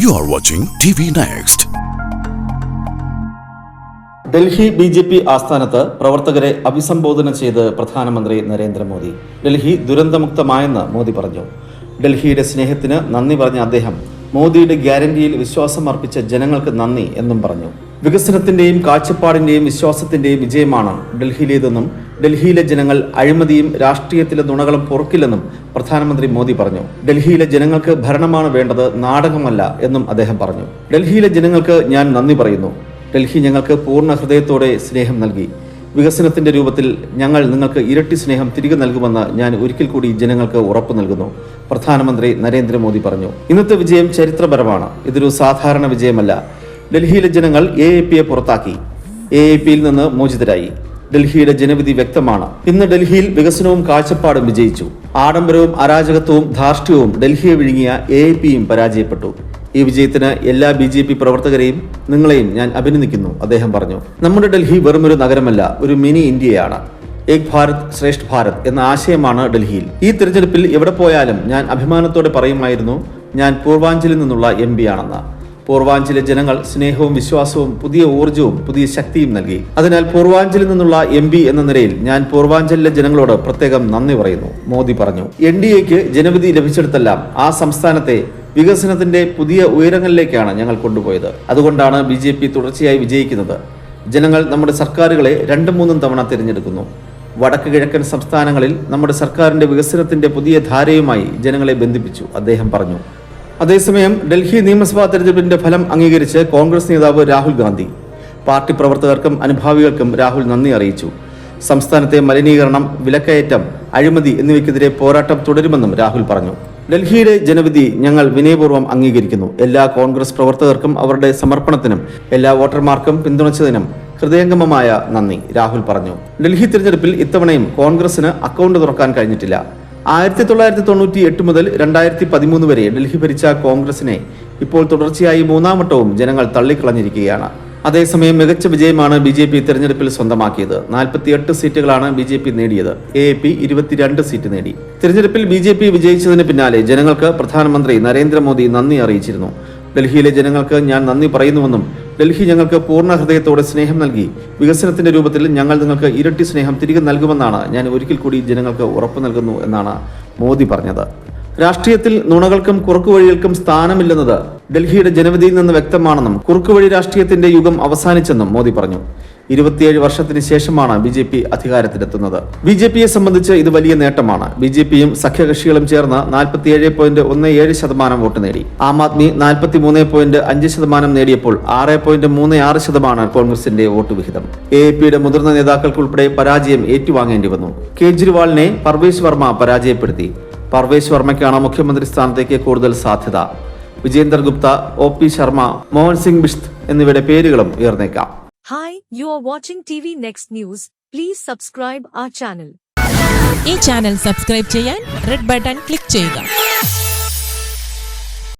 You watching T V next Delhi B J P ആസ്ഥാനത്ത് പ്രവർത്തകരെ അഭിസംബോധന ചെയ്ത് പ്രധാനമന്ത്രി നരേന്ദ്രമോദി. ഡൽഹി ദുരന്തമുക്തമായെന്ന് മോദി പറഞ്ഞു. ഡൽഹിയുടെ സ്നേഹത്തിന് നന്ദി പറഞ്ഞ അദ്ദേഹം മോദിയുടെ ഗ്യാരണ്ടിയിൽ വിശ്വാസം അർപ്പിച്ച ജനങ്ങൾക്ക് നന്ദി എന്നും പറഞ്ഞു. വികസനത്തിന്റെയും കാഴ്ചപ്പാടിന്റെയും വിശ്വാസത്തിന്റെയും വിജയമാണ് ഡൽഹിയിലേതെന്നും ഡൽഹിയിലെ ജനങ്ങൾ അഴിമതിയും രാഷ്ട്രീയത്തിലെ നുണകളും പൊറുക്കില്ലെന്നും പ്രധാനമന്ത്രി മോദി പറഞ്ഞു. ഡൽഹിയിലെ ജനങ്ങൾക്ക് ഭരണമാണ് വേണ്ടത് നാടകമല്ല എന്നും അദ്ദേഹം പറഞ്ഞു. ഡൽഹിയിലെ ജനങ്ങൾക്ക് ഞാൻ നന്ദി പറയുന്നു. ഡൽഹി ഞങ്ങൾക്ക് പൂർണ ഹൃദയത്തോടെ സ്നേഹം നൽകി. വികസനത്തിന്റെ രൂപത്തിൽ ഞങ്ങൾ നിങ്ങൾക്ക് ഇരട്ടി സ്നേഹം തിരികെ നൽകുമെന്ന് ഞാൻ ഒരിക്കൽ കൂടി ജനങ്ങൾക്ക് ഉറപ്പു നൽകുന്നു. പ്രധാനമന്ത്രി നരേന്ദ്രമോദി പറഞ്ഞു. ഇന്നത്തെ വിജയം ചരിത്രപരമാണ്. ഇതൊരു സാധാരണ വിജയമല്ല. ഡൽഹിയിലെ ജനങ്ങൾ എ എ പിയെ പുറത്താക്കി. എ എ പിയിൽ നിന്ന് മോചിതരായി. ഡൽഹിയുടെ ജനവിധി വ്യക്തമാണ്. ഇന്ന് ഡൽഹിയിൽ വികസനവും കാഴ്ചപ്പാടും വിജയിച്ചു. ആഡംബരവും അരാജകത്വവും ധാർഷ്ട്യവും ഡൽഹിയെ വിഴുങ്ങിയ എ പിയും പരാജയപ്പെട്ടു. ഈ വിജയത്തിന് എല്ലാ ബി ജെ പി പ്രവർത്തകരെയും നിങ്ങളെയും ഞാൻ അഭിനന്ദിക്കുന്നു അദ്ദേഹം പറഞ്ഞു. നമ്മുടെ ഡൽഹി വെറുമൊരു നഗരമല്ല ഒരു മിനി ഇന്ത്യയാണ്. ഏക് ഭാരത് ശ്രേഷ്ഠ ഭാരത് എന്ന ആശയമാണ് ഡൽഹിയിൽ. ഈ തിരഞ്ഞെടുപ്പിൽ എവിടെ പോയാലും ഞാൻ അഭിമാനത്തോടെ പറയുമായിരുന്നു ഞാൻ പൂർവാഞ്ചലിൽ നിന്നുള്ള എം പി ആണെന്ന്. പൂർവാഞ്ചലിലെ ജനങ്ങൾ സ്നേഹവും വിശ്വാസവും പുതിയ ഊർജവും പുതിയ ശക്തിയും നൽകി. അതിനാൽ പൂർവാഞ്ചലിൽ നിന്നുള്ള എം എന്ന നിലയിൽ ഞാൻ പൂർവാഞ്ചലിലെ ജനങ്ങളോട് പ്രത്യേകം നന്ദി പറയുന്നു. മോദി പറഞ്ഞു. എൻ ഡി എക്ക് ജനവിധി ലഭിച്ചെടുത്തെല്ലാം ആ സംസ്ഥാനത്തെ വികസനത്തിന്റെ പുതിയ ഉയരങ്ങളിലേക്കാണ് ഞങ്ങൾ കൊണ്ടുപോയത്. അതുകൊണ്ടാണ് ബി ജെ പി തുടർച്ചയായി വിജയിക്കുന്നത്. ജനങ്ങൾ നമ്മുടെ സർക്കാരുകളെ രണ്ടും മൂന്നും തവണ തിരഞ്ഞെടുക്കുന്നു. വടക്ക് കിഴക്കൻ സംസ്ഥാനങ്ങളിൽ നമ്മുടെ സർക്കാരിന്റെ വികസനത്തിന്റെ പുതിയ ധാരയുമായി ജനങ്ങളെ ബന്ധിപ്പിച്ചു അദ്ദേഹം പറഞ്ഞു. അതേസമയം ഡൽഹി നിയമസഭാ തെരഞ്ഞെടുപ്പിന്റെ ഫലം അംഗീകരിച്ച് കോൺഗ്രസ് നേതാവ് രാഹുൽ ഗാന്ധി. പാർട്ടി പ്രവർത്തകർക്കും അനുഭാവികൾക്കും രാഹുൽ നന്ദി അറിയിച്ചു. സംസ്ഥാനത്തെ മലിനീകരണം വിലക്കയറ്റം അഴിമതി എന്നിവയ്ക്കെതിരെ പോരാട്ടം തുടരുമെന്നും രാഹുൽ പറഞ്ഞു. ഡൽഹിയിലെ ജനവിധി ഞങ്ങൾ വിനയപൂർവം അംഗീകരിക്കുന്നു. എല്ലാ കോൺഗ്രസ് പ്രവർത്തകർക്കും അവരുടെ സമർപ്പണത്തിനും എല്ലാ വോട്ടർമാർക്കും പിന്തുണച്ചതിനും ഹൃദയംഗമമായ നന്ദി രാഹുൽ പറഞ്ഞു. ഡൽഹി തിരഞ്ഞെടുപ്പിൽ ഇത്തവണയും കോൺഗ്രസിന് അക്കൗണ്ട് തുറക്കാൻ കഴിഞ്ഞിട്ടില്ല. ആയിരത്തി തൊള്ളായിരത്തി തൊണ്ണൂറ്റി എട്ട് മുതൽ രണ്ടായിരത്തി പതിമൂന്ന് വരെ ഡൽഹി ഭരിച്ച കോൺഗ്രസിനെ ഇപ്പോൾ തുടർച്ചയായി മൂന്നാം വട്ടവും ജനങ്ങൾ തള്ളിക്കളഞ്ഞിരിക്കുകയാണ്. അതേസമയം മികച്ച വിജയമാണ് ബി ജെ പി തെരഞ്ഞെടുപ്പിൽ സ്വന്തമാക്കിയത്. നാൽപ്പത്തിയെട്ട് സീറ്റുകളാണ് ബി ജെ പി നേടിയത്. എ എ പി ഇരുപത്തിരണ്ട് സീറ്റ് നേടി. തെരഞ്ഞെടുപ്പിൽ ബി ജെ പി വിജയിച്ചതിന് പിന്നാലെ ജനങ്ങൾക്ക് പ്രധാനമന്ത്രി നരേന്ദ്രമോദി നന്ദി അറിയിച്ചിരുന്നു. ഡൽഹിയിലെ ജനങ്ങൾക്ക് ഞാൻ നന്ദി പറയുന്നുവെന്നും ഡൽഹി ഞങ്ങൾക്ക് പൂർണ ഹൃദയത്തോടെ സ്നേഹം നൽകി. വികസനത്തിന്റെ രൂപത്തിൽ ഞങ്ങൾ നിങ്ങൾക്ക് ഇരട്ടി സ്നേഹം തിരികെ നൽകുമെന്നാണ് ഞാൻ ഒരിക്കൽ കൂടി ജനങ്ങൾക്ക് ഉറപ്പു നൽകുന്നു എന്നാണ് മോദി പറഞ്ഞത്. രാഷ്ട്രീയത്തിൽ നുണകൾക്കും കുറുക്കുവഴികൾക്കും സ്ഥാനമില്ലെന്നത് ഡൽഹിയുടെ ജനവിധിയിൽ നിന്ന് വ്യക്തമാണെന്നും കുറുക്കുവഴി രാഷ്ട്രീയത്തിന്റെ യുഗം അവസാനിച്ചെന്നും മോദി പറഞ്ഞു. ഇരുപത്തിയേഴ് വർഷത്തിന് ശേഷമാണ് ബി ജെ പി അധികാരത്തിലെത്തുന്നത്. ബി ജെ പിയെ സംബന്ധിച്ച് ഇത് വലിയ നേട്ടമാണ്. ബി ജെ പിയും സഖ്യകക്ഷികളും ചേർന്ന് നാൽപ്പത്തിയേഴ് പോയിന്റ് ഒന്ന് ഏഴ് ശതമാനം വോട്ട് നേടി. ആം ആദ്മി നാൽപ്പത്തി മൂന്ന് പോയിന്റ് അഞ്ച് ശതമാനം നേടിയപ്പോൾ ആറ് പോയിന്റ് മൂന്ന് ആറ് ശതമാനം കോൺഗ്രസിന്റെ വോട്ട് വിഹിതം. എ പിയുടെ മുതിർന്ന നേതാക്കൾക്കുൾപ്പെടെ പരാജയം ഏറ്റുവാങ്ങേണ്ടി വന്നു. കേജ്രിവാളിനെ പർവേശ് വർമ്മ പരാജയപ്പെടുത്തി. പർവേശ് വർമ്മയ്ക്കാണ് മുഖ്യമന്ത്രി സ്ഥാനത്തേക്ക് കൂടുതൽ സാധ്യത. വിജേന്ദർ ഗുപ്ത ഒ പി ശർമ്മ മോഹൻ സിംഗ് ബിഷ്ത് എന്നിവയുടെ പേരുകളും ഉയർന്നേക്കാം. Hi, you are watching TV Next News. Please subscribe our channel. ഈ ചാനൽ സബ്സ്ക്രൈബ് ചെയ്യാൻ റെഡ് ബട്ടൺ ക്ലിക്ക് ചെയ്യുക